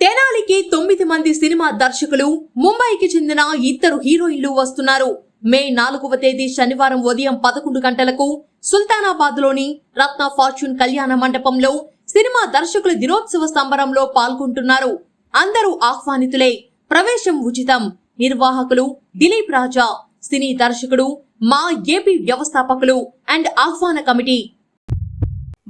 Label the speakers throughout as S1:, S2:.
S1: తెనాలికి తొమ్మిది మంది సినిమా దర్శకులు ముంబైకి చెందిన ఇద్దరు హీరోయిన్లు వస్తున్నారు. మే నాలుగవ తేదీ శనివారం ఉదయం పదకొండు గంటలకు సుల్తానాబాద్లోని రత్న ఫార్చ్యూన్ కళ్యాణ మండపంలో సినిమా దర్శకుల దినోత్సవ సంబరంలో పాల్గొంటున్నారు. అందరూ ఆహ్వానితులే. ప్రవేశం ఉచితం. నిర్వాహకులు దిలీప్ రాజా సినీ దర్శకుడు మా ఏపీ వ్యవస్థాపకులు అండ్ ఆహ్వాన committee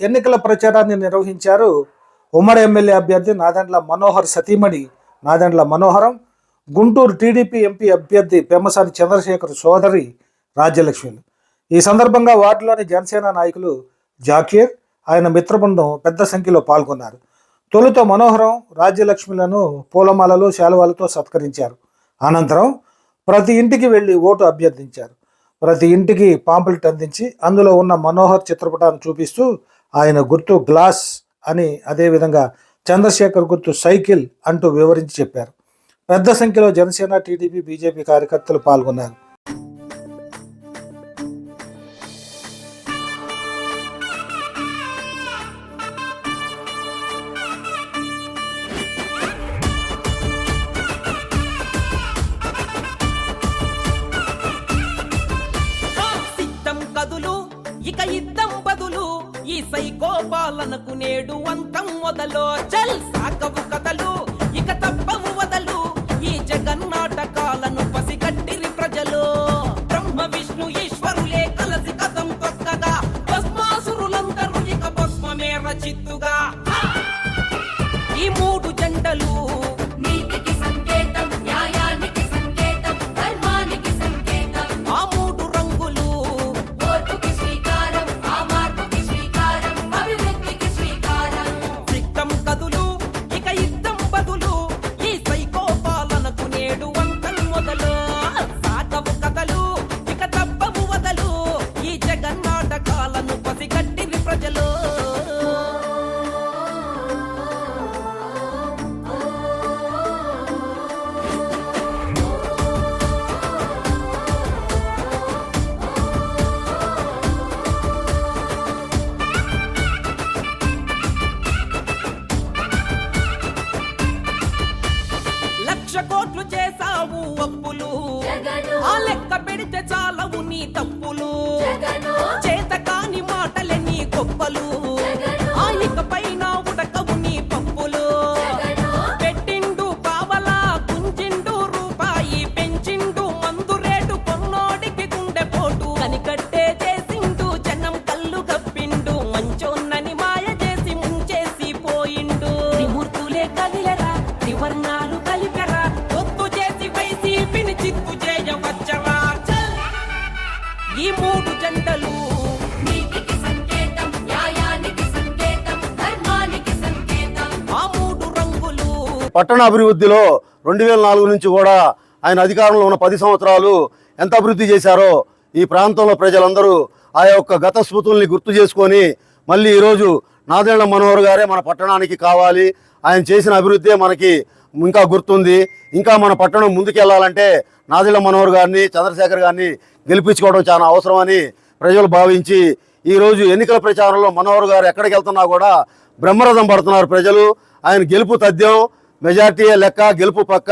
S2: ఎన్నికల ప్రచారాన్ని నిర్వహించారు ఉమ్మడి ఎమ్మెల్యే అభ్యర్థి నాదెండ్ల మనోహర్ సతీమణి. నాదెండ్ల మనోహరం గుంటూరు టీడీపీ ఎంపీ అభ్యర్థి పెమ్మసాని చంద్రశేఖర్ సోదరి రాజ్యలక్ష్మిలు. ఈ సందర్భంగా వార్డులోని జనసేన నాయకులు జాకీర్ ఆయన మిత్రబృందం పెద్ద సంఖ్యలో పాల్గొన్నారు. తొలుత మనోహరం రాజ్యలక్ష్మిలను పూలమాలలు శాలువాలతో సత్కరించారు. అనంతరం ప్రతి ఇంటికి వెళ్ళి ఓటు అభ్యర్థించారు. ప్రతి ఇంటికి పాంపులెట్ అందించి అందులో ఉన్న మనోహర్ చిత్రపటాన్ని చూపిస్తూ ఆయన గుర్తు గ్లాస్ అని అదేవిధంగా చంద్రశేఖర్ గుర్తు సైకిల్ అంటూ వివరించి చెప్పారు. పెద్ద సంఖ్యలో జనసేన టీడీపీ బీజేపీ కార్యకర్తలు పాల్గొన్నారు.
S3: పై సైకో నేడు అంతం మొదలో చల్ సాగవు కథలు. ఆ లెక్క పెడితే చాలవు నీ తప్పులు. చేత కాని మాటలే నీ గొప్పలు.
S4: పట్టణ అభివృద్ధిలో రెండు వేల నాలుగు నుంచి కూడా ఆయన అధికారంలో ఉన్న పది సంవత్సరాలు ఎంత అభివృద్ధి చేశారో ఈ ప్రాంతంలో ప్రజలందరూ ఆ యొక్క గత స్మృతుల్ని గుర్తు చేసుకొని మళ్ళీ ఈరోజు నాదేళ్ళ మనోహర్ గారే మన పట్టణానికి కావాలి. ఆయన చేసిన అభివృద్ధే మనకి ఇంకా గుర్తుంది. ఇంకా మన పట్టణం ముందుకెళ్ళాలంటే నాదేళ్ళ మనోహర్ గారిని చంద్రశేఖర్ గారిని గెలిపించుకోవడం చాలా అవసరమని ప్రజలు భావించి ఈరోజు ఎన్నికల ప్రచారంలో మనోహర్ గారు ఎక్కడికి వెళ్తున్నా కూడా బ్రహ్మరథం పడుతున్నారు ప్రజలు. ఆయన గెలుపు తథ్యం మెజార్టీ లెక్క గెలుపు పక్క.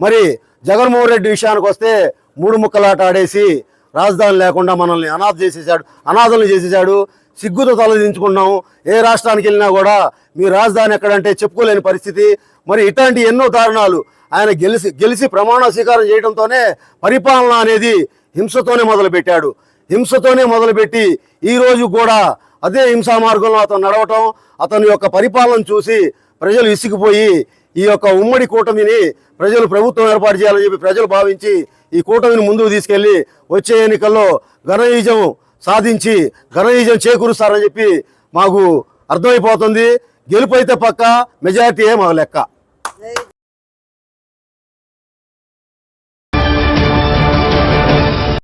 S4: మరి జగన్మోహన్ రెడ్డి విషయానికి వస్తే మూడు ముక్కలాట ఆడేసి రాజధాని లేకుండా మనల్ని అనాథ చేసేసాడు అనాథలు చేసేసాడు సిగ్గుతో తలదించుకున్నాము. ఏ రాష్ట్రానికి వెళ్ళినా కూడా మీ రాజధాని ఎక్కడంటే చెప్పుకోలేని పరిస్థితి. మరి ఇట్లాంటి ఎన్నో దారుణాలు ఆయన గెలిచి గెలిచి ప్రమాణ స్వీకారం చేయడంతోనే పరిపాలన అనేది హింసతోనే మొదలుపెట్టాడు. హింసతోనే మొదలుపెట్టి ఈరోజు కూడా అదే హింసా మార్గంలో అతను నడవటం అతని యొక్క పరిపాలన చూసి ప్రజలు ఇసిగిపోయి ఈ యొక్క ఉమ్మడి కూటమిని ప్రజలు ప్రభుత్వం ఏర్పాటు చేయాలని చెప్పి ప్రజలు భావించి ఈ కూటమిని ముందుకు తీసుకెళ్ళి వచ్చే ఎన్నికల్లో ఘనయుజం సాధించి ఘనయుజం చేకూరుస్తారని చెప్పి మాకు అర్థమైపోతుంది. గెలుపు అయితే పక్క మెజారిటీ మా లెక్క.